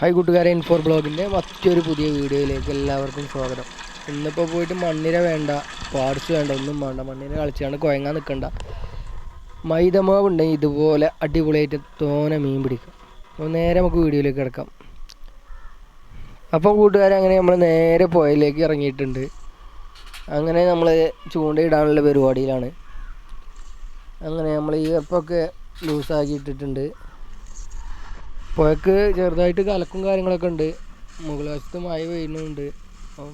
Hi കൂട്ടുകാരെ ഇൻഫോർ ബ്ലോഗിന്റെ മറ്റൊരു പുതിയ വീഡിയോയിലേക്ക് എല്ലാവർക്കും സ്വാഗതം. ഇന്നിപ്പോൾ പോയിട്ട് മണ്ണിര വേണ്ട പാർട്സ് വേണ്ട ഒന്നും വേണ്ട. മണ്ണിര കളിച്ചാണ് കുഴങ്ങാൻ നിൽക്കണ്ട മൈദമാവ് ഉണ്ടെങ്കിൽ ഇതുപോലെ അടിപൊളിയായിട്ട് തോനെ മീൻ പിടിക്കും. അപ്പോൾ നേരെ നമുക്ക് വീഡിയോയിലേക്ക് കിടക്കാം. അപ്പോൾ കൂട്ടുകാരെ അങ്ങനെ നമ്മൾ നേരെ പുഴയിലേക്ക് ഇറങ്ങിയിട്ടുണ്ട്. അങ്ങനെ നമ്മൾ ചൂണ്ടയിടാനുള്ള പരിപാടിയിലാണ്. അങ്ങനെ നമ്മൾ ഈർപ്പൊക്കെ ലൂസാക്കി ഇട്ടിട്ടുണ്ട്. പുഴക്ക് ചെറുതായിട്ട് കലക്കും കാര്യങ്ങളൊക്കെ ഉണ്ട്. മുകൾ വശത്ത് മഴ പെയ്യുന്നുണ്ട്. അപ്പം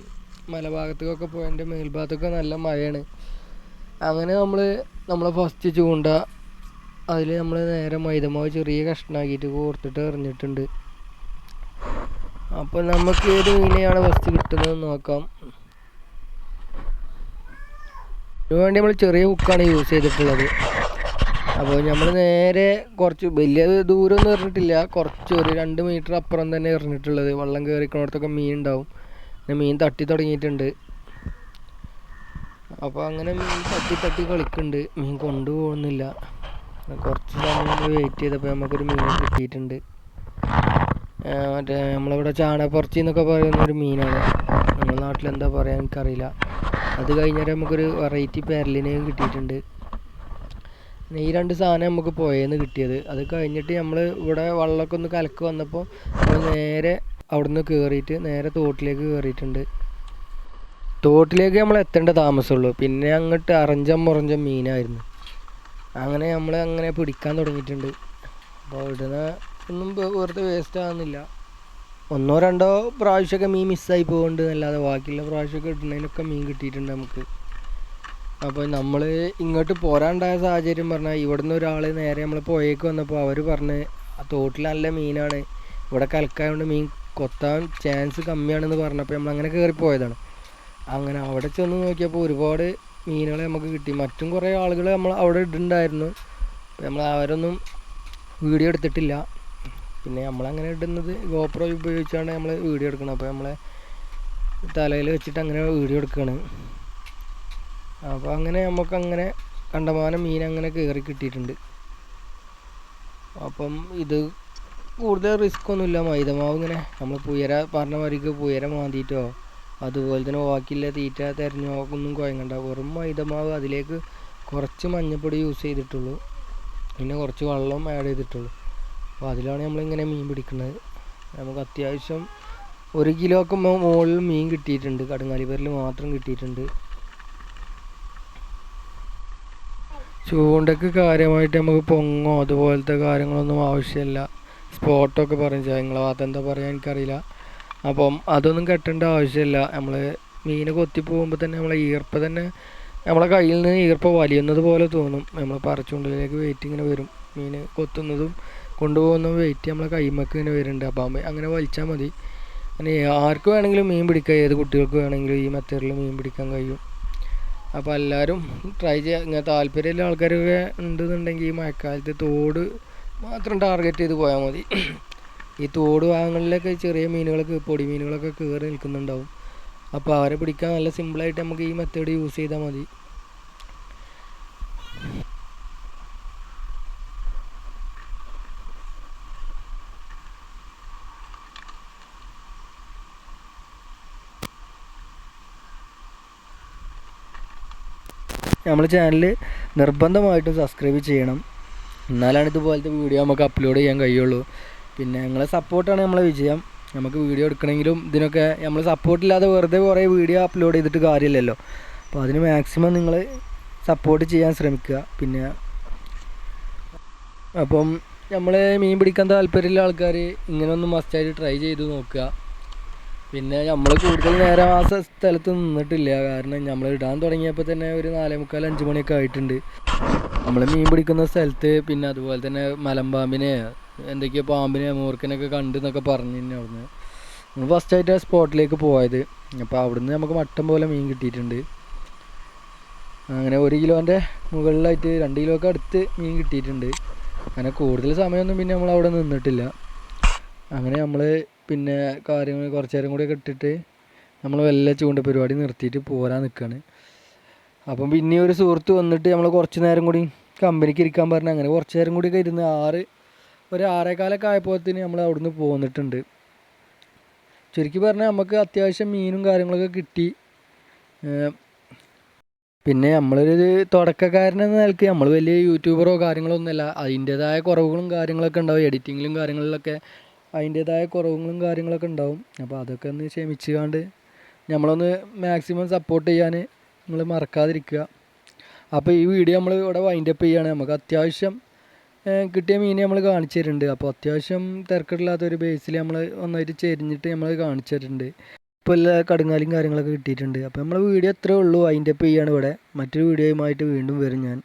മലഭാഗത്തേക്കൊക്കെ പുഴന്റെ മേൽഭാഗത്തൊക്കെ നല്ല മഴയാണ്. അങ്ങനെ നമ്മൾ നമ്മളെ ഫസ്റ്റ് ചൂണ്ട അതിൽ നമ്മൾ നേരെ മൈദമാവ് ചെറിയ കഷ്ണമാക്കിയിട്ട് കോർത്തിട്ട് എറിഞ്ഞിട്ടുണ്ട്. അപ്പോൾ നമുക്ക് ഏത് മീനെയാണ് ഫസ്റ്റ് കിട്ടുന്നത് നോക്കാം. ഇതിനുവേണ്ടി നമ്മൾ ചെറിയ ഹുക്കാണ് യൂസ് ചെയ്തിട്ടുള്ളത്. അപ്പോൾ നമ്മൾ നേരെ കുറച്ച് വലിയ ദൂരമൊന്നും എറിഞ്ഞിട്ടില്ല. കുറച്ച് ഒരു രണ്ട് മീറ്റർ അപ്പുറം തന്നെ എറിഞ്ഞിട്ടുള്ളത്. വെള്ളം കയറിക്കണോടത്തൊക്കെ മീൻ ഉണ്ടാവും. പിന്നെ മീൻ തട്ടി തുടങ്ങിയിട്ടുണ്ട്. അപ്പോൾ അങ്ങനെ മീൻ തട്ടി തട്ടി കളിക്കുന്നുണ്ട് മീൻ കൊണ്ടുപോകുന്നില്ല. കുറച്ച് സമയം വെയിറ്റ് ചെയ്തപ്പോൾ നമുക്കൊരു മീൻ കിട്ടിയിട്ടുണ്ട്. മറ്റേ നമ്മളിവിടെ ചാണകപ്പുറച്ചി എന്നൊക്കെ പറയുന്ന ഒരു മീനാണ്. നമ്മുടെ നാട്ടിൽ എന്താ പറയുക എനിക്കറിയില്ല. അത് കഴിഞ്ഞാൽ നമുക്കൊരു വെറൈറ്റി പെരലിനെയും കിട്ടിയിട്ടുണ്ട്. ഈ രണ്ട് സാധനം നമുക്ക് പുഴയിൽ നിന്ന് കിട്ടിയത്. അത് കഴിഞ്ഞിട്ട് നമ്മൾ ഇവിടെ വെള്ളമൊക്കെ ഒന്ന് കലക്ക് വന്നപ്പോൾ നേരെ അവിടുന്ന് കയറിയിട്ട് നേരെ തോട്ടിലേക്ക് കയറിയിട്ടുണ്ട് തോട്ടിലേക്ക് നമ്മൾ എത്തേണ്ട താമസമുള്ളൂ. പിന്നെ അങ്ങോട്ട് അറഞ്ചം മുറഞ്ചം മീനായിരുന്നു. അങ്ങനെ നമ്മൾ അങ്ങനെ പിടിക്കാൻ തുടങ്ങിയിട്ടുണ്ട്. അപ്പോൾ ഇവിടുന്ന് ഒന്നും വെറുതെ വേസ്റ്റ് ആകുന്നില്ല ഒന്നോ രണ്ടോ പ്രാവശ്യമൊക്കെ മീൻ മിസ്സായി പോകുന്നുണ്ട് എന്നല്ലാതെ ബാക്കിയുള്ള പ്രാവശ്യമൊക്കെ ഇടുന്നതിനൊക്കെ മീൻ കിട്ടിയിട്ടുണ്ട് നമുക്ക്. അപ്പോൾ നമ്മൾ ഇങ്ങോട്ട് പോരാണ്ടായ സാഹചര്യം പറഞ്ഞാൽ ഇവിടുന്ന് ഒരാൾ നേരെ നമ്മൾ പുഴയ്ക്ക് വന്നപ്പോൾ അവർ പറഞ്ഞ് ആ തോട്ടിൽ നല്ല മീനാണ്. ഇവിടെ കലക്കായതുകൊണ്ട് മീൻ കൊത്താൻ ചാൻസ് കമ്മിയാണെന്ന് പറഞ്ഞപ്പോൾ നമ്മൾ അങ്ങനെ കേറി പോയതാണ് അങ്ങനെ അവിടെ ചെന്ന് നോക്കിയപ്പോൾ ഒരുപാട് മീനുകളെ നമുക്ക് കിട്ടി. മറ്റും കുറേ ആളുകൾ നമ്മൾ അവിടെ ഇടുന്നുണ്ടായിരുന്നു. നമ്മൾ അവരൊന്നും വീഡിയോ എടുത്തിട്ടില്ല. പിന്നെ നമ്മളങ്ങനെ ഇടുന്നത് ഗോപ്രോ ഉപയോഗിച്ചാണ് നമ്മൾ വീഡിയോ എടുക്കുന്നത് അപ്പോൾ നമ്മളെ തലയിൽ വെച്ചിട്ട് അങ്ങനെ വീഡിയോ എടുക്കുകയാണ് അപ്പോൾ അങ്ങനെ നമുക്ക് അങ്ങനെ കണ്ടമാനം മീൻ അങ്ങനെ കയറി കിട്ടിയിട്ടുണ്ട്. അപ്പം ഇത് കൂടുതൽ റിസ്ക് ഒന്നുമില്ല. മൈദമാവ് ഇങ്ങനെ നമ്മൾ പുയര പറഞ്ഞ മാതിരിക്ക് പുയര മാന്തിയിട്ടോ അതുപോലെ തന്നെ ബാക്കിയുള്ള തീറ്റ തിരഞ്ഞോ ഒന്നും കുഴങ്ങണ്ട വെറും മൈദമാവ് അതിലേക്ക് കുറച്ച് മഞ്ഞപ്പൊടി യൂസ് ചെയ്തിട്ടുള്ളൂ. പിന്നെ കുറച്ച് വെള്ളം ആഡ് ചെയ്തിട്ടുള്ളൂ. അപ്പോൾ അതിലാണ് നമ്മളിങ്ങനെ മീൻ പിടിക്കുന്നത്. നമുക്ക് അത്യാവശ്യം ഒരു കിലോ ഒക്കെ മുകളിൽ മീൻ കിട്ടിയിട്ടുണ്ട്. കടുങ്ങാലിപ്പേരിൽ മാത്രം കിട്ടിയിട്ടുണ്ട്. ചൂണ്ടക്ക് കാര്യമായിട്ട് നമുക്ക് പൊങ്ങോ? അതുപോലത്തെ കാര്യങ്ങളൊന്നും ആവശ്യമില്ല. സ്പോട്ടൊക്കെ പറഞ്ഞു നിങ്ങളെ ഭാഗത്ത് എന്താ പറയുക എനിക്കറിയില്ല. അപ്പം അതൊന്നും കെട്ടേണ്ട ആവശ്യമില്ല. നമ്മൾ മീൻ കൊത്തി പോകുമ്പോൾ തന്നെ നമ്മളെ ഈർപ്പ് തന്നെ നമ്മളെ കയ്യിൽ നിന്ന് ഈർപ്പ് വലിയുന്നത് പോലെ തോന്നും. നമ്മൾ പറിച്ചുണ്ടിലേക്ക് വെയിറ്റ് ഇങ്ങനെ വരും. മീൻ കൊത്തുന്നതും കൊണ്ടുപോകുന്നതും വെയിറ്റ് നമ്മളെ കൈമക്ക് ഇങ്ങനെ വരുന്നുണ്ട്. അപ്പം അങ്ങനെ വലിച്ചാൽ മതി. അങ്ങനെ ആർക്ക് വേണമെങ്കിലും മീൻ പിടിക്കാം. ഏത് കുട്ടികൾക്ക് വേണമെങ്കിലും ഈ മെത്തേഡിൽ മീൻ പിടിക്കാൻ കഴിയും. അപ്പോൾ എല്ലാവരും ട്രൈ ചെയ്യുക ഇങ്ങനെ താല്പര്യമുള്ള ആൾക്കാരൊക്കെ ഉണ്ടെന്നുണ്ടെങ്കിൽ ഈ മഴക്കാലത്ത് തോട് മാത്രം ടാർഗറ്റ് ചെയ്ത് പോയാൽ മതി. ഈ തോട് ഭാഗങ്ങളിലൊക്കെ ചെറിയ മീനുകളൊക്കെ പൊടി മീനുകളൊക്കെ കയറി നിൽക്കുന്നുണ്ടാവും. അപ്പോൾ അവരെ പിടിക്കാൻ നല്ല സിമ്പിളായിട്ട് നമുക്ക് ഈ മെത്തേഡ് യൂസ് ചെയ്താൽ മതി. നമ്മുടെ ചാനൽ നിർബന്ധമായിട്ടും സബ്സ്ക്രൈബ് ചെയ്യണം. എന്നാലാണ് ഇതുപോലത്തെ വീഡിയോ നമുക്ക് അപ്ലോഡ് ചെയ്യാൻ കഴിയുള്ളൂ. പിന്നെ നിങ്ങളെ സപ്പോർട്ടാണ് നമ്മളെ വിജയം. നമുക്ക് വീഡിയോ എടുക്കണമെങ്കിലും ഇതിനൊക്കെ നമ്മൾ സപ്പോർട്ടില്ലാതെ വെറുതെ കുറേ വീഡിയോ അപ്ലോഡ് ചെയ്തിട്ട് കാര്യമില്ലല്ലോ. അപ്പോൾ അതിന് മാക്സിമം നിങ്ങൾ സപ്പോർട്ട് ചെയ്യാൻ ശ്രമിക്കുക. പിന്നെ അപ്പം നമ്മൾ മീൻ പിടിക്കാൻ താല്പര്യമുള്ള ആൾക്കാർ ഇങ്ങനെ മസ്റ്റായിട്ട് ട്രൈ ചെയ്ത് നോക്കുക. പിന്നെ നമ്മൾ കൂടുതൽ നേരം ആ സ്ഥലത്ത് നിന്നിട്ടില്ല. കാരണം നമ്മൾ ഇടാൻ തുടങ്ങിയപ്പോൾ തന്നെ ഒരു നാലേ മുക്കാൽ അഞ്ച് മണിയൊക്കെ ആയിട്ടുണ്ട്. നമ്മൾ മീൻ പിടിക്കുന്ന സ്ഥലത്ത് പിന്നെ അതുപോലെ തന്നെ മലമ്പാമ്പിനെ എന്തൊക്കെയോ പാമ്പിനെ മൂർക്കനൊക്കെ കണ്ട് എന്നൊക്കെ പറഞ്ഞു തന്നെ അവിടുന്ന്. നമ്മൾ ഫസ്റ്റായിട്ട് ആ സ്പോട്ടിലേക്ക് പോയത്. അപ്പോൾ അവിടുന്ന് നമുക്ക് മട്ടം പോലെ മീൻ കിട്ടിയിട്ടുണ്ട്. അങ്ങനെ ഒരു കിലോന്റെ മുകളിലായിട്ട് രണ്ട് കിലോയൊക്കെ അടുത്ത് മീൻ കിട്ടിയിട്ടുണ്ട്. അങ്ങനെ കൂടുതൽ സമയമൊന്നും പിന്നെ നമ്മൾ അവിടെ നിന്നിട്ടില്ല. അങ്ങനെ നമ്മൾ പിന്നെ കാര്യങ്ങൾ കുറച്ച് നേരം കൂടി ഇട്ടിട്ട് നമ്മൾ വല്ല ചൂണ്ട പരിപാടി നിർത്തിയിട്ട് പോരാൻ നിൽക്കുകയാണ് അപ്പം പിന്നെ ഒരു സുഹൃത്ത് വന്നിട്ട് നമ്മൾ കുറച്ച് നേരം കൂടി കമ്പനിക്ക് ഇരിക്കാൻ പറഞ്ഞു അങ്ങനെ കുറച്ച് നേരം കൂടി ഒക്കെ ഇരുന്ന് ആറ് ഒരു ആറേകാലൊക്കെ ആയപ്പോഴത്തേന് നമ്മൾ അവിടുന്ന് പോന്നിട്ടുണ്ട്. ചുരുക്കി പറഞ്ഞാൽ നമുക്ക് അത്യാവശ്യം മീനും കാര്യങ്ങളൊക്കെ കിട്ടി. പിന്നെ നമ്മളൊരു തുടക്കക്കാരനെന്ന നിലയ്ക്ക് നമ്മൾ വലിയ യൂട്യൂബറോ കാര്യങ്ങളോ ഒന്നുമല്ല അതിന്റേതായ കുറവുകളും കാര്യങ്ങളൊക്കെ ഉണ്ടാവും. എഡിറ്റിങ്ങിലും കാര്യങ്ങളിലൊക്കെ അതിന്റേതായ കുറവുകളും കാര്യങ്ങളൊക്കെ ഉണ്ടാവും. അപ്പോൾ അതൊക്കെ ഒന്ന് ക്ഷമിച്ച് കാണ്ട് നമ്മളൊന്ന് മാക്സിമം സപ്പോർട്ട് ചെയ്യാൻ നിങ്ങൾ മറക്കാതിരിക്കുക. അപ്പോൾ ഈ വീഡിയോ നമ്മൾ ഇവിടെ വൈൻഡ് അപ്പ് ചെയ്യുകയാണ്. നമുക്ക് അത്യാവശ്യം കിട്ടിയ മീനെ നമ്മൾ കാണിച്ചു തരുന്നുണ്ട്. അപ്പോൾ അത്യാവശ്യം തിരക്കില്ലാത്തൊരു ബേസിൽ നമ്മൾ ഒന്നായിട്ട് ചെരിഞ്ഞിട്ട് നമ്മൾ കാണിച്ചു തരുന്നുണ്ട്. ഇപ്പോൾ എല്ലാ കടുങ്ങാലും കാര്യങ്ങളൊക്കെ കിട്ടിയിട്ടുണ്ട്. അപ്പോൾ നമ്മൾ വീഡിയോ എത്രയേ ഉള്ളൂ. അതിന്റെ അപ്പ് ചെയ്യാണ് ഇവിടെ. മറ്റൊരു വീഡിയോയുമായിട്ട് വീണ്ടും വരും ഞാൻ.